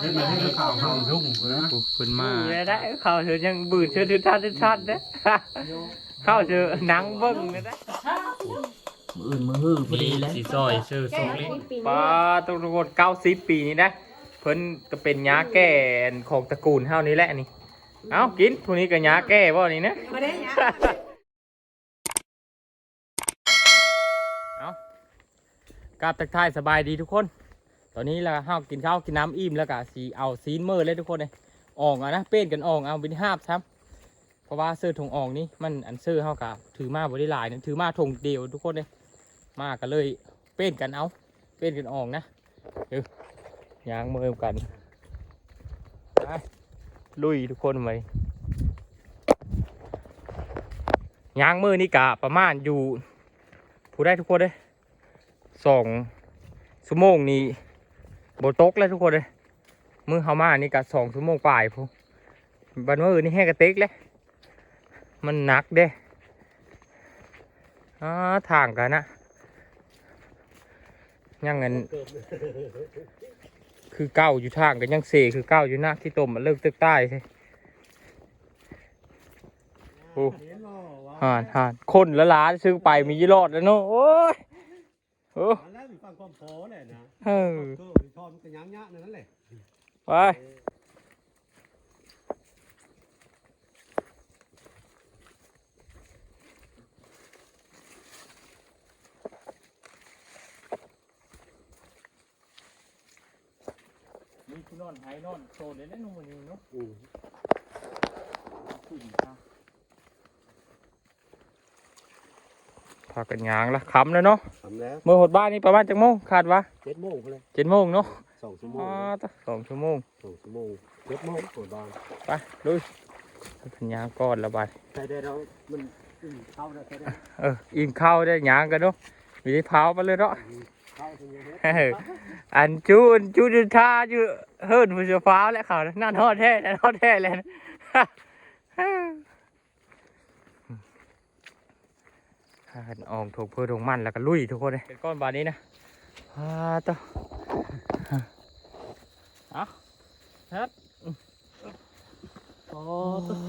เฮ็ดแบบนี้ข่าวข่าวยุ่งนะโอ้เพิ่นมาได้ได้เข้าเถอะยังบืนเชื่อถือทัดทัดเด้เข้าเถอะหนังเบิ่งเลยนะมืออื่นมือฮือพอดีเลยสีซอยชื่อสงลิป้าต้องรวดเก้าสิบปีนี่นะเพิ่นก็เป็นยาแก้ของตระกูลเฮานี่แหละนี่เอ้ากินทุนี้ก็ยาแก้บ่นี่นะมาได้ยังเอากราบทักทายสบายดีทุกคน ตอนนี้เราห้ากินข้าวกินน้ำอิ่มแล้วก็สีเอาซีนเมอร์เลยทุกคนเลยอ่องอะนะเป็นกันอ่องเอาเป็นห้าบครับเพราะว่าเสื้อถุงอ่องนี่มันอันเสื้อเท่ากับถือมาบริลายนะถือมาถุงเดียวทุกคนเลยมากันเลยเป็นกันเอาเป็นกันอ่องนะเดี๋ยวยางมือกันไปลุยทุกคนไปยางมือนี่กะประมาณอยู่ผู้ได้ทุกคนเลยสองชั่วโมงนี้ โบตกเลยทุกคนเลยมือเขามานี่กะสองชั่วโมงปลายพูบันมือนี่แห้งกระเต็กเลยมันหนักเด้อ่าทางกันนะยังเงินคือเก้าอยู่ทางกันยังเสคือเก้าอยู่หน้าที่ต้มมันเลิกตึกใต้ใช่โอ้ห่านห่านคนละล้านซื้อไปมียี่รอดแล้วเนาะโอ้ย โอ้อันแรกมีฟังความพอแหละนะเออก็มีทอนกันยังยะนั่นแหละไปนี่คือนอนไห้นอนโซนเลยนะนุ่มมันนี่เนาะขึ้นครับ พากันยางละคำแล้วเนาะทำแล้วเมื่อหดบ้านนี่ประมาณจังโมงคาดว่าเจ็ดโมงเลยเจ็ดโมงเนาะสองชั่วโมอ๋งอตะสองชั่วโมงสองชั่วโมงเจ็ดโมงกดบานไปลุยพันยางก้อนละบาดใครได้เรามันอืมเข้าได้ใครได้เอออิ่มข้าวได้ยางกันเนาะมีได้เผาไปเลยเนาะเข้าตรงนี้เอออันจูนจูนท่าจูเฮิร์นผู้เสือฟ้าและเขานั่นทอดแท้นั่นทอดแท้เลย นะหันอองถูกเพื่อถงมันแล้วก็ลุยทุกคนเลยเป็นก้อนบาดนี้นะอ่าต่อเอาฮัดโอ้ตั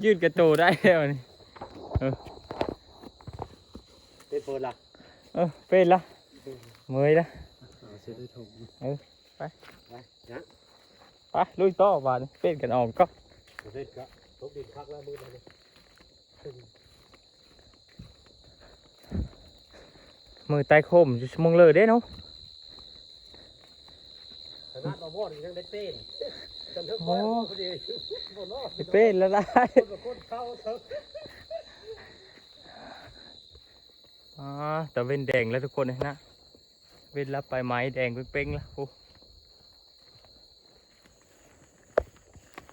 วยืดกระโตได้แล้วนี่เป็นเปิดละเออเป็นละเมยละเสร็จได้ถูกเออไปไปนะไปลุยต่อบาดนี้เป็นกันออกก็เสร็จก็ตกดินพักแล้วมือเลย มือใต้โคมจะชมงเลยเด้เนาะขนาดเราบอดยังได้เต้นจนเท่าพอพอดีบอลอดสิเป็นแล้วได้คนกับคนเข้าเถอะอ๋อแต่เว้นแดงแล้วทุกคนเลยนะ เว้นรับไปไม้แดงเป้งๆแล้วโอ้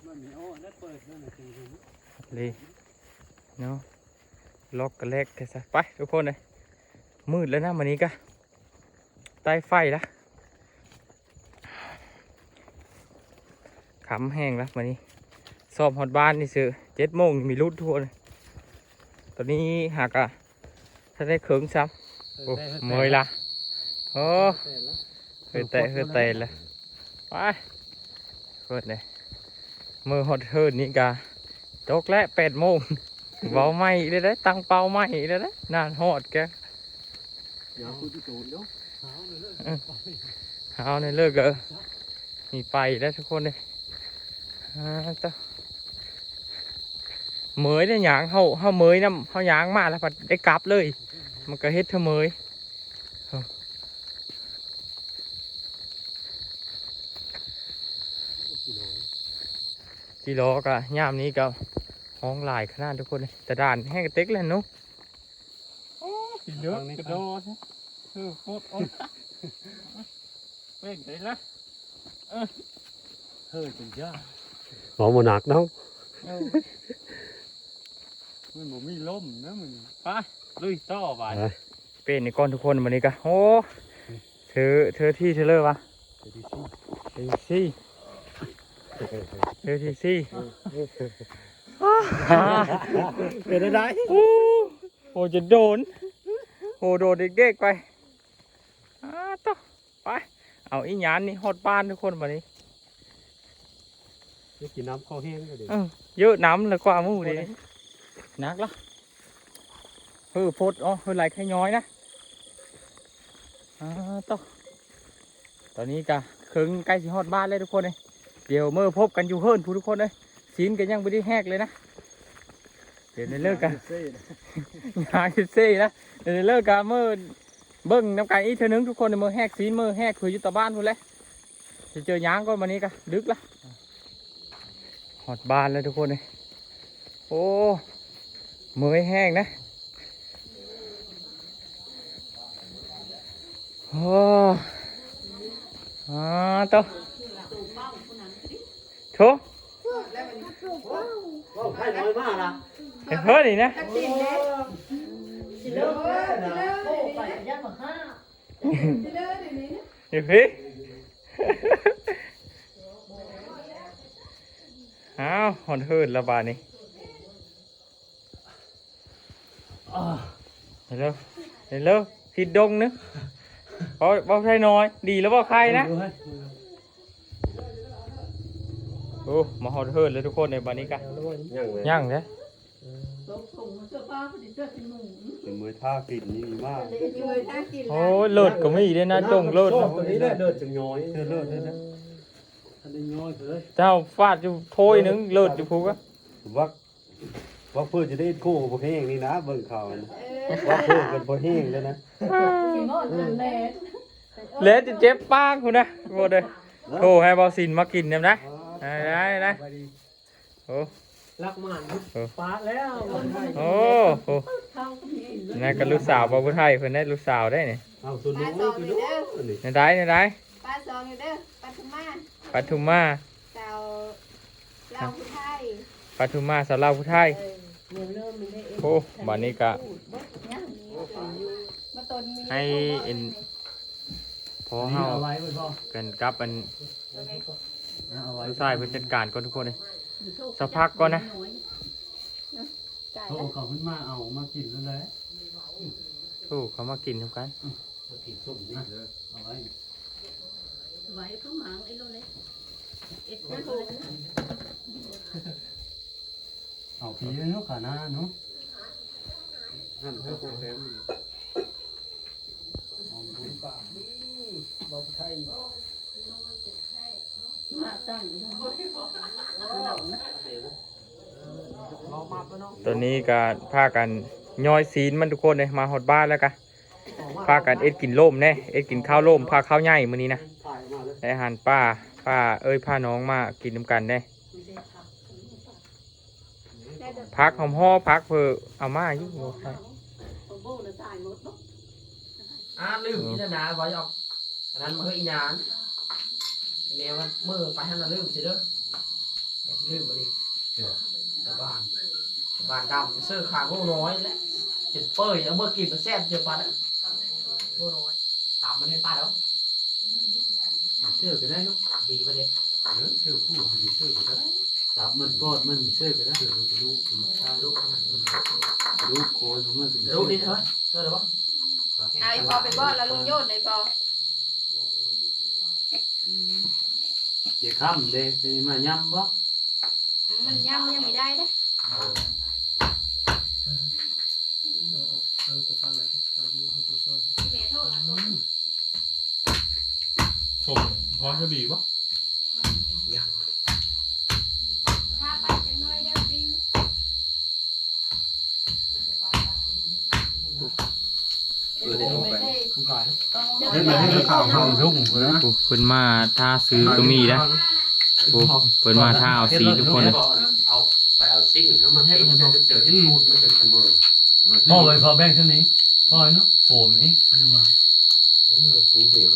มันมีอ้อนั่นเปิดนั่นน่ะจริงเลยเนาะล็อกกันแรกแค่ซะไปทุกคนเลย มืดแล้วนะวันนี้ก็ใต้ไฟละขำแห้งแล้ววันนี้ สอบฮอดบ้านนี่ซื้อเจ็ดโมงมีรุดทุกคนเลยตอนนี้หากอะถ้าได้เขิงซ้ำโอ้เมยละโอ้เฮ้ยเตะเฮ้ยเตะละไปเปิดเลยมือฮอดเฮิร์นนี่กะตกแล้วแปดโมงเบาไหมเลยได้ตั้งเป้าไหมเลยได้นานฮอดแก อาคุณที่ยเลยเอาในเลิกเออมีไปแล้วทุกคนเลยอ่าต่อเมยเนี่ยหยางเฮาเฮาเมยน้ำเฮาหยางมาแล้วพัดได้กลับเลย มันก็เฮ็ดเธอเมยกิโลก็ย่ามนี้ก็ห้องหลายขนาดทุกคนเลยแต่ด่านแห้งเต็กเลยนุ๊ก เยอะกระโดดคือโคตรอ่อนเป็นไปละเฮ้ยจริงจ้าหมอหมหนักเนาะมันบ่มีลมนะมึงไปลุยต่อไปเป็นในก้อนทุกคนวันนี้ก็โอ้เธอเธอที่เธอเลยวะเธอที่ซี่เธอที่ซี่เป็นอะไรโอ้โหจะโดน โหโดนเด็กๆไปอ่าต่อไป เอาอีหยานนี่ฮอดบ้านทุกคนบัดนี้นี่กินน้ำข้าวแห้งก็ดีเออเยอะน้ำเลยกว่าหมู่ดินักละเฮ้อโพดอ๋อเฮ้อไหลแค่ย้อยนะอ่าต่อตอนนี้กะครึ่งใกล้สิฮอดบ้านเลยทุกคนเลยเดี๋ยวเมื่อพบกันอยู่เฮิรนผู้ทุกคนเลยซีนกันยังไม่ได้แหกเลยนะ เดี๋ยวในเลิกกันงานคิดซี่นะเดี๋ยวเลิกกันเมื่อเบิ้งน้ำกันอีกเท่านึงทุกคนเดี๋ยวมื่อแหกซีนมื่อแหกคืออยู่ต่อบ้านพูดเลยจะเจอยางก่อนวันนี้กะดึกละหอดบานเลยทุกคนเลยโอ้มือแห้งนะโอ้อาตัวโถว้าวไข่น้อยมากนะ เฮ้ยเฮ้ยนี่นะกินเลิกนะเดี๋ยวพี่อ้าวหอนเฮิร์ดละบาดนี่เห็นแล้วเห็นแล้วผิดดงนึกเพราะบอกใช่น้อย ดีแล้วบอกใครนะ โอ้มาหอนเฮิร์ดเลยทุกคนในบานี้กันยังเลย ย่างเลยเป็นมือท่ากินนี่มีมากโอ้ยเลิศก็ไม่ได้นะจงเลิศนะตัวนี้แหละเลิศจังย้อยเลิศเลยนะอันนี้ย้อยเลยเจ้าฟาดอยู่โพยหนึงเลิศอยู่พูกะว่าว่าเพื่อจะได้คู่กับพวกแห้งนี่นะเบิ่งข่าวนะว่าเพื่อกันพวกแห้งแล้วนะเละจะเจ็บปากคุณนะโอ้เลยโทรให้บอสินมากินเนี่ยนะได้ได้ได้โอ้ รักมันเออปาแล้วโอ้โหนั่นก็ลูกสาวบอพุไทยเพิ่นได้ลูกสาวได้เนี่ยเอาตัวน้อยคือน้อยนี่ในได้ในได้ป้าซองอยู่เด้อปัทุมมาปัทุมมาเจ้าเล่าผู้ไทยปัทุมมาสาวลาวพุไทยโอ้บันนี้ก็มาตนมีให้เอ็นพอเฮาเอาไว้ไว้พ่อกันกับอันเอาไว้ลูกชายเพิ่นจัดการก่อนทุกคนเลย สักพักก่อนนะจ่ายเขาเอาเขาขึ้นมาเอามากินแล้วแหละโอ้เขามากินทำกันมากินส้มนี่เลยเอาไว้ไว้ข้างหลังไอ้โลเล็กเอ็ดไม่นะถูกเอาผีเนาะขาหน้าเนาะนั่นเขาโปรแกรมมาตั้งอยู่ข้างหลังนะ ตอนนี้ก็พากันย่อยซีนมันทุกคนเลยมาหอดบ้านแล้วกันพากันเอ็ดกินล่มแน่เอ็ดกินข้าวล่มพาข้าวใหญ่มื้อนี้นะได้อาหารป้าป้าเอ้ยพาน้องมากินน้ำกันได้พักหอมห่อพักเพอเอามาอยู่บ่ายหมดเนาะอ่าลืมอีนาไว้ออกอันนั้นมันคืออีนาน แมวมันมือไปให้มันลืมสิเด้อลืมบ่ดิแต่บ้านบ้านดำเสื้อขาโง่น้อยแหละเห็นเป้ยเอาเมื่อกินมันแซ่บเจ็บปานนั้นโง่น้อยตามมันให้ตายแล้วเชื่อก็ได้เนาะบีไปเลยเชื่อผู้มีเชื่อก็ได้จับมันกอดมันมีเชื่อก็ได้ลูกลูกลูกลูกโคยของมันถึงลูกนี่เถอะเชื่อหรือเปล่าเอาอีพอไปบ่แล้วลุงโยนเลยพอ เจ้าข้ามเด้จะมาย้ำบ่มันย่ ไปคุณพายให้มาให้ข่าวข่าวรุ่งนะโอ้เพิ่นมาท่าซื้อก็มีนะโอ้เพิ่นมาท่าเอาซีทุกคนเลยเอาไปเอาซิ่งแล้วมาให้มันจะเจอที่นูดมันจะเสมอพ่อไปพอแบ่งเท่านี้พ่อเนาะโผมนี่มา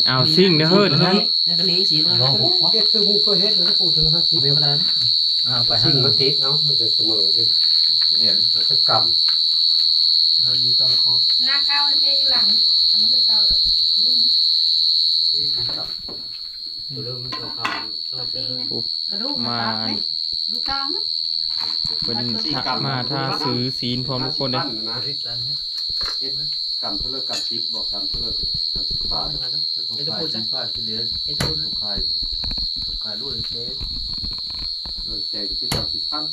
เอาซิ่งเด้อเฮิร์ดนะนี่ก็นี้สีมันลองเก็บคือบุกก็เฮ็ดแล้วพูดถึงห้าสิบไม่เป็นไรอ่าไปซิ่งมันติดเนาะมันจะเสมอเนี่ยมันจะกำ เรามีต้องขอหน้าข้าวเทอยู่หลังเอามาคือเก่าลุงเริ่มมันจะกำตัวปิ้งนะกระดูกมาตับไหมดูกลางนะเพิ่นท่ามาท่าซื้อซีนพร้อมทุกคนเลยนะกำเท่าไรกำสิบบอกกำเท่าไรกำสิบบาทเอ็นจะพูดซะบาทเฉลี่ยเอ็นจะพูดขายขายด้วยเจ๊ด้วยแจกที่กำสิบพัน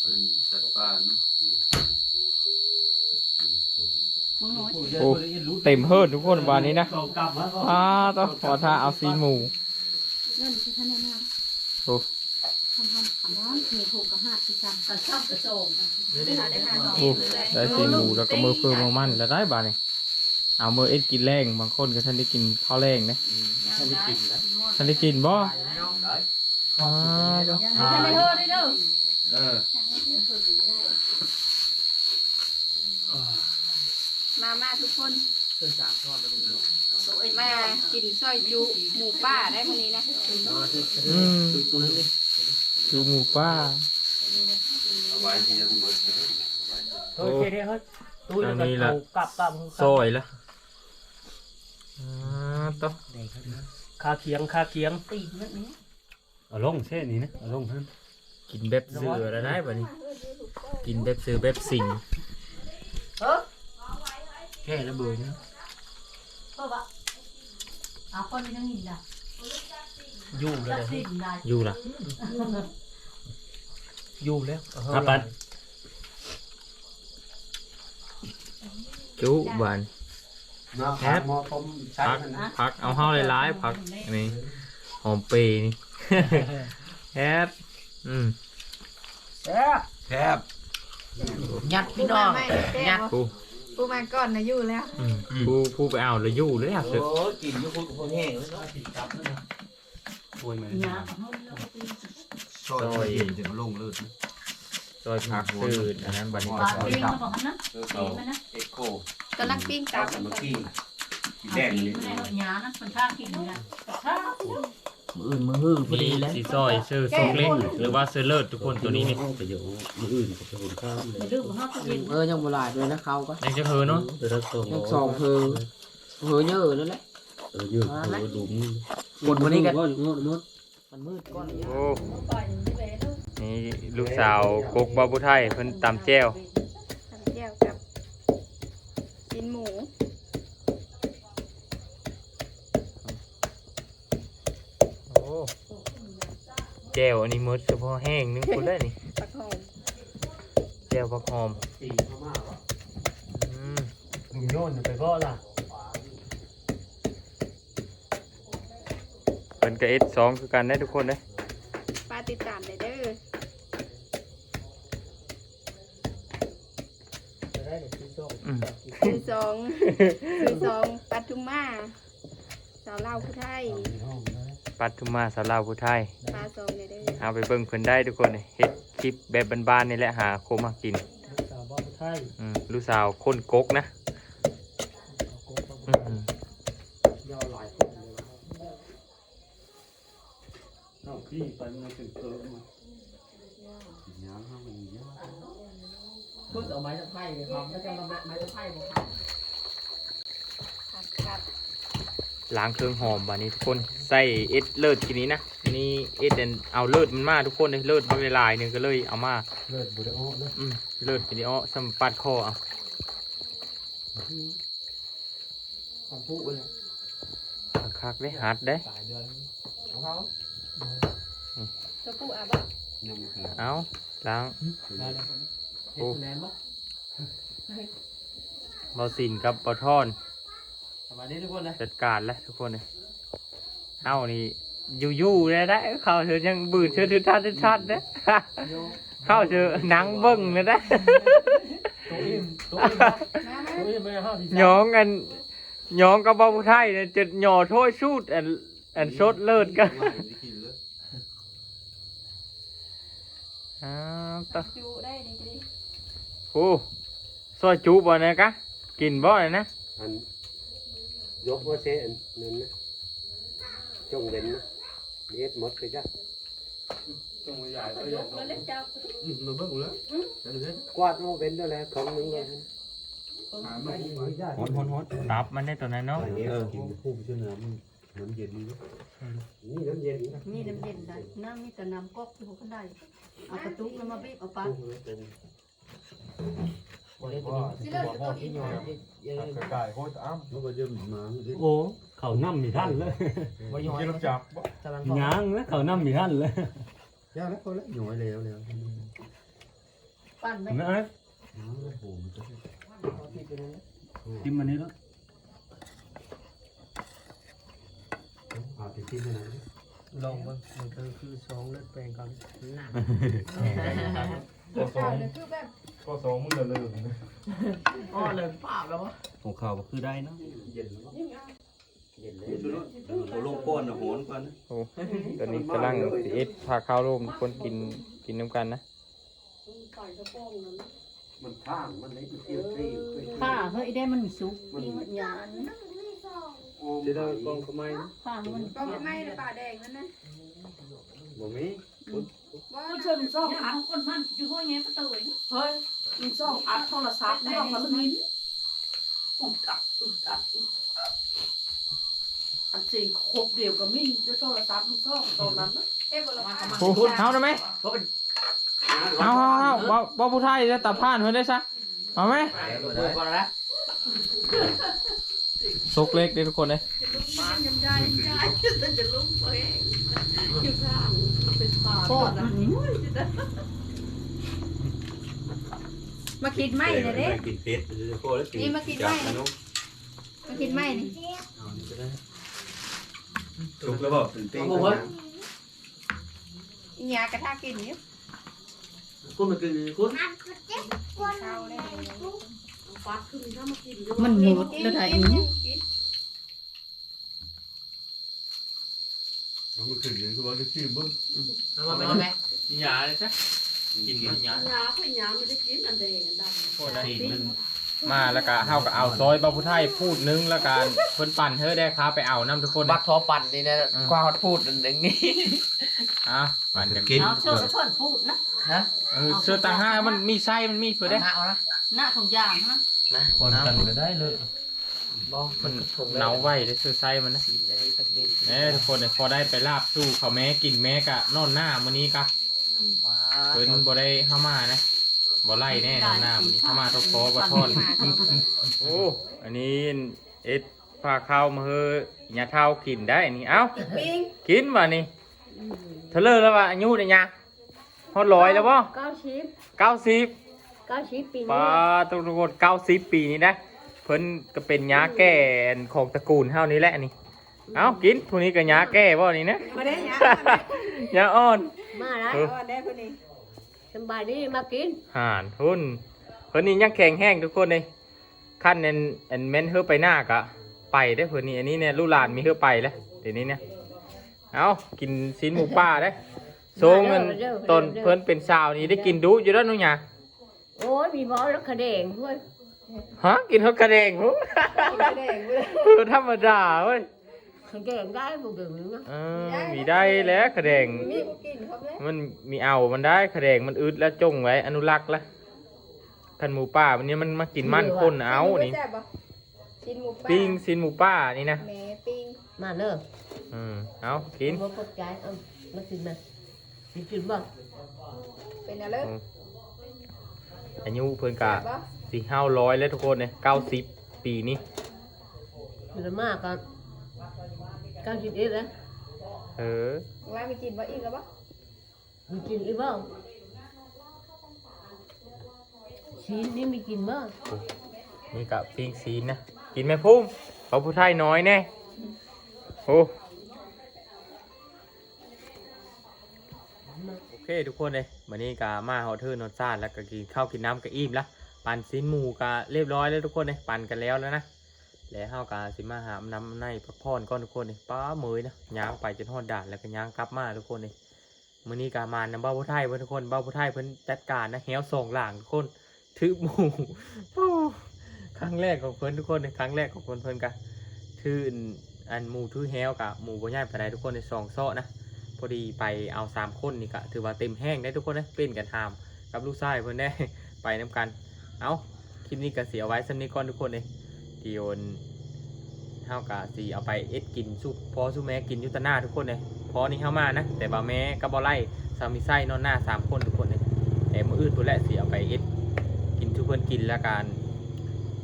เป็นสัตว์ป่านะมึงน้อย โอ้เต็มเฮิร์ดทุกคนวันนี้นะอ้าต้องขอท่าเอาซีนหมูเงินที่ท่านแนะนโอ้ำทำทำร้านเมีถูกกระหัดที่จำกระชอบกระโจมได้หาได้หาโอ้ได้ซีนหมูแล้วก็มือเพิ่มมือมันแล้วได้บานี่เอามือเอ็ดกินแรงบางคนก็ท่านได้กินข้าวแรงนะท่านได้กินนะท่านได้กินบ่ได้อ้าต้องท่านได้เฮ้อได้เด้อ เออ มามาทุกคนเพื่อนสามทอดแล้วมึงเนาะมากินซอยจุหมูป่าได้มื้อนี้นะอืมตัวนึงนี่ดูหมูป้าเอาไว้ที่จะหมดเฮ้ยเฮ้ยเฮ้ยตู้แล้วก็เอากลับกลับซอยละอ้าต้องคาเคียงคาเคียงตีนแบบนี้เอาลงเส้นนี้นะเอาลงท่านกินแบบเสือแล้วได้บานี่กินแบบเสือแบบสิง แค่ระเบิดนะเพราะว่าเอาคนนี้ยังหินอะอยู่เลยจะสิ้นได้อยู่ล่ะอยู่แล้วครับปันจุบานน้ำแอป หม้อต้มใช้พักมันนะพักเอาห้าหลายๆพักนี่หอมเปรย์นี่แฮปอืมแซ่บแคบยัดพี่น้องยัดกู ปูมาก่อนนะอยู่แล้ว อืมผู้ผู้ไปเอาแล้วอยู่เลยอะสึกโอ้กินอยุคุกคนแห้งแล้วเนาะกินกลับแล้วนะป่วยไหมยาเขาเราก็ตีซอยเย็นจะลงเลือดซอยผักตื่นอันนั้นบัดนี้ปลาตีนมาบอกนะเออตีเขานมันนะเอ็กโคกำลังปิ้งตับ เมื่อกี้สีแดงตีนนี่มันได้หดยานะคนข้างกินเลยนะข้าง มืออื่นมือหื้อพอมีดีแล้วสีซอยซื้อซกเล็กหรือว่าซื้อเลิศทุกคนตัวนี้นี่ไปเดี๋ยวมืออื่นกับคนข้าวไปดื้อของเขาตัวเองเออยังโบราณด้วยนะเขาก็ยังจะเฮอเนาะเดี๋ยวเราส่งยังสองเพอเพอเยอะนั่นแหละเออยืดเออหลุมกดวันนี้กันงดงดงดมันมืดก้อนโอ้นี่ลูกสาวกกบาบุไทยเพิ่นตำแจ้ว ทำแก้วกับกินหมู โอ้ แจ้วอันนี้มดเฉพาะแห้งนึงคนได้นี่ปักหอมแจ้วผักหอมสีเข้ามาว่ะอืมมึงโยนไปก็ล่ะเพิ่นกับเอสสองคือกันได้ทุกคนเด้ปลาติดตามได้เด้อจะได้เดี๋ยวซื้อส้มอืมคือสองคือสองปัทุมมาสาวเล่าวผู้ไทย ปัทุมมาสาวลาวผู้ไทย ปลาสองได้เด้อเอาไปเบิ่งเพิ่นได้ทุกคนเฮ็ดคลิปแบบบ้านๆนี่แหละหาโคมากินสาวบ้านไทยอืมลูกสาวคนกกนะเอาโกงอืมยอหลายคนเลยน้องพี่ไปมันถึงเติมมาย้ำให้มันเยอะพูดเอาไม้ตะไคร้เลยครับไม่ใช่มาไม้ตะไคร้บอกครับครับครับ ล้างเครื่องหอมบานี้ทุกคนใส่เอ็ดเลิศทีนี้นะทีนี้เอ็ดเดนเอาเลิศมันมาทุกคนเลยเลิศมันเวลายหนึงก็เลยเอามาเลือดบุรีอ้อเลยอืมเลิศทีนี้อ้อสัมปัดคอเอาของผู้เลยคักๆได้หัดได้สายเดือนของเขาตัวผู้อาบ่ยังไม่เคยเอาล้างได้เลยเห็นแนนมั้งเบาสินกับเบาทอน สวัสดีทุกคนนะจัดการแล้วทุกคนเลยเอานี่อยู่ๆเลยได้เข้าเธอยังบืนเธอถือทัดถือทัดนะเข้าเธอหนังเบิ้งเลยนะตัวอิ่มตัวอิ่มมามาตัวอิ่มไม่ห้าทีย้องกันย้องกับเบาไทยเนี่ยจะหย่อถ้วยชูดอันอันสดเลิศกันอ้าวตะอยู่ได้นี่ก็ดีโอ้ซอยจูบ่เนี่ยกะกินบ่เนี่ยนะอัน ยกว่าเซนนั่นนะจงเด่นนะเอ็ดหมดเลยจ้ะจงใหญ่ก็ใหญ่มาเล่นเจ้ามาเบิ่งเลยกวาดเอาเป็นด้วยแหละของนึงเลยฮอนฮอนฮอนตับมันได้ตัวนั้นเนาะเออกินคู่ไปช่วยน้ำน้ำเย็นนี่นี่น้ำเย็นนะนี่น้ำเย็นได้น้ำนี่แต่น้ำก๊อกที่หัวขันได้เอากระตุกแล้วมาบีบเอาปลาโอ้เล่นตัวนี้ตัวพ่อที่ยอมเยอะกายโคตรอ้ำ nó có dâm mà โอ้เขาน้ำมีท่านเลยบริหารกินจับบ่ตะวันยางนะเขาน้ำมีท่านเลย ra nó có lấy nhồi lèo lèo ปั่นไหมนะ nó nó hùm cho ทิมมันนี้แล้ว à thì xin cái này ลองมันมันคือคือสองเลือดแปลงกันหนักก็สอข้างวเนี่ยคือแบบก็สองมึงเดือดเลยอ๋อเลยภาพแล้ววะของเขาคือได้เนาะ dần lắm dần lấy ตัวลงก้อนน่ะโหนก่อนนะโอ้ตอนนี้กำลังสิเอ็ดพาข้าวร่มคนกินกินน้ำกันนะต่อยกระโปรงนั้น mình thang mình lấy cái tiêu tri ข้าเฮ้ยได้มันสุกมีมันหยาน thì đâu con có may ข้ามันก็ไม่ในป่าแดงนั่นนะ bộ mí ว่าก็เชิญซ่องอัดคนมันอยู่ห้อยแง่ประตูเฮ้ยมันซ่องอัดโทรศัพท์นี่มันมินผมอัดอึดอัดอึดอันสิ่งครบเดียวกับมินด้วยโทรศัพท์มันซ่องตอนนั้นนะเทพบุตรมาโอ้เอาได้ไหมเอาเอาเอาบ่บ่ผู้ไทยจะตับผ่านเพิ่นได้ซะเอาไหมดูก่อนนะ ซกเล็กเด้อทุกคนเลยบ้านยังได้ยังได้แต่จะลุ้มไปอยู่ข้างเป็นป่าก็นะมาคิดไม่เลยเด้กินเป็ดโคแล้วกินนี่มากินจับไหมนะนุ๊กมาคิดไม่นี่สุกแล้วบ่ตื่นเต้นอีหยากระทากินอยู่คุณมันคือคุณข้าวได้ ฟัดขึ้นถ้ามากินมันหมดแล้วไงกิน nó cứ những cái cái chim bưng เอามาเป็นยังไงยาเลยจ้ะกินมันยาหยาพยาไม่ได้กินอันแดงอันดำโคตรได้มาแล้วก็เฮาก็เอาซอยบ่ผู้ไทยพูดนึงแล้วกันเพิ่นปั่นเธอได้ค้าไปเอาน้ำทุกคนบักทอปั่นนี่นะกว้างพูดหนึ่งนี้อะปั่นกันกินเอาเชื่อเพื่อนพูดนะฮะเออเสื้อต่างห้ามันมีไส้มันมีเพื่อได้เอานะหน้าของอย่างนะ นะคนกันก็ได้เลยบอมันถงเนาไว้ได้ซื้อไส้มันนะสีอะไรตักเด็กเอ้ทุกคนเนี่ยพอได้ไปลาบสู้เขาแม้กินแม้กะนอนหน้ามื้อนี้กะว้าเพิ่นบ่ได้เข้ามานะบ่ไล่แน่นอนหน้ามื้อนี้เข้ามาทบคอบ่ทอนโอ้อันนี้เอ็ดพาข้าวมาเฮอยาเท่ากินได้อันนี่เอ้าปิ้งกินว่ะนี่เทะเลอแล้วว่าอายุได้ยังฮอดร้อยแล้วบ่เก้าชิปเก้าสิบ เก้าชิปปีป้านี้ตุกคนเก้าสิบปีนี้นะ เพิ่นก็เป็นยาแก้ของตระกูลเฮานี่แหละนี่ เอ้ากินทุนี้ก็ยาแก้บ่นี่นะมาได้หยายาอ่อน มาแล้วเอออ่อนได้คนนี้สบายดีมากินห่านทุนเพิ่นนี่ยังแข็งแห้งทุกคนเลยขั้นอันอันแม่นเฮอไปหน้ากะไปได้อเพิ่นนี่อันนี้เนี่ยลูกหลานมีเฮอไปแล้วเดี๋ยวนี้เนี่ยเอากินสินหมูป่าได้อโซงเงินตอนเพิ่นเป็นสาวนี่ได้กินดูอยู่แล้วนู่นหยา โอ้ยมีบอลแล้วขะแดงด้วยฮะกินเฮากระเดงหูมาแดงเลยเออธรรมดาเว้ยขะแดงได้บุกเดือนะเออมีได้แล้วกระเดงมีบุกินครับเลยมันมีเอามันได้กระเดงมันอึดแล้วจงไว้ อนุรักษ์ละคันหมูป่ามันนี้มันมากินมันคนเอานี่แซ่บปะกินหมูป่าปิ้งสินหมูป่านี่นะแหม่ปิ้งมาเด้ออืมเอากินบ่กดใจเอามากินมากินกินบ่เป็นอะไรอายุเพิ่นกะแซ่บปะสี่ห้าร้อยแล้วทุกคนเนี่ยเก้าสิบปีนี้เหลือมากก็เก้าสิบเอ็ดแล้วเออว่าไม่กินว่าอีกแล้วปะมีกินอีกบ่ชีสนี่มีกินบ่นี่กะปิ้งซีนนะกินไหมพุ่มเขาผู้ไทยน้อยแน่โอ้โอเคทุกคนเลย วันนี้กะมาฮอเทอร์นอนซ่านแล้วก็กินข้าวกินน้ำก็อิ่มละปั่นซีนหมูกะเรียบร้อยแล้วทุกคนเลยปั่นกันแล้วแล้วนะแล้วเฮากะสิมาหามน้ำในพักผ่อนก่อนทุกคนเลยป้าเมยนะย่างไปจนฮอดด่านแล้วก็ย่างกลับมาทุกคนเลยมื้อนี้กะมานำเบ้าผู้ไทยเพื่อนทุกคนเบ้าผู้ไทยเพิ่นจัดการนะแฮวสองหลังทุกคนถือหมูครั้งแรกของเพิ่นทุกคนเลยครั้งแรกของเพิ่นเพิ่นกะถืออันหมูถือแฮวกะหมูบ่ใหญ่ปานใดทุกคนในสองซาะนะ พอดีไปเอาสามคนนี่กะถือว่าเต็มแห้งได้ทุกคนนะเป็นกันหามกับลูกชายเพิ่อนได้ไปนํกัน เอาคลิปนี้ก็เสียไว้สำนี้ก่อนทุกคนเลยเดี๋ยวเฮากะสิเอาไปเอ็ดกินสู้พอสู้แม่กินยุตหน้าทุกคนเลยพอนี่เฮามานะแต่บ่าแม่กับบ่ไล่สามีไส้นอนหน้าสามคนทุกคนเลยแต่มืออื่นพุ่นแหละสิเอาไปเอ็ดกินทุกคนกินแล้วกัน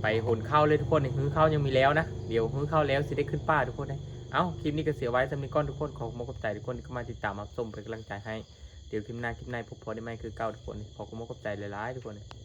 ไปหนข้าวเลยทุกคนหื้อข้าวยังมีแล้วนะเดี๋ยวหื้อข้าวแล้วสิได้ขึ้นป้าทุกคนนะ เอ้าคลิปนี้ก็เสียไว้สำหรับก้อนทุกคนขอขอบคุณขอบใจทุกคนที่เข้ามาติดตามรับชมเป็นกำลังใจให้ เดี๋ยวคลิปหน้าคลิปในพบพอได้ไหมคือเก้าทุกคนขอขอบคุณขอบใจหลายๆทุกคน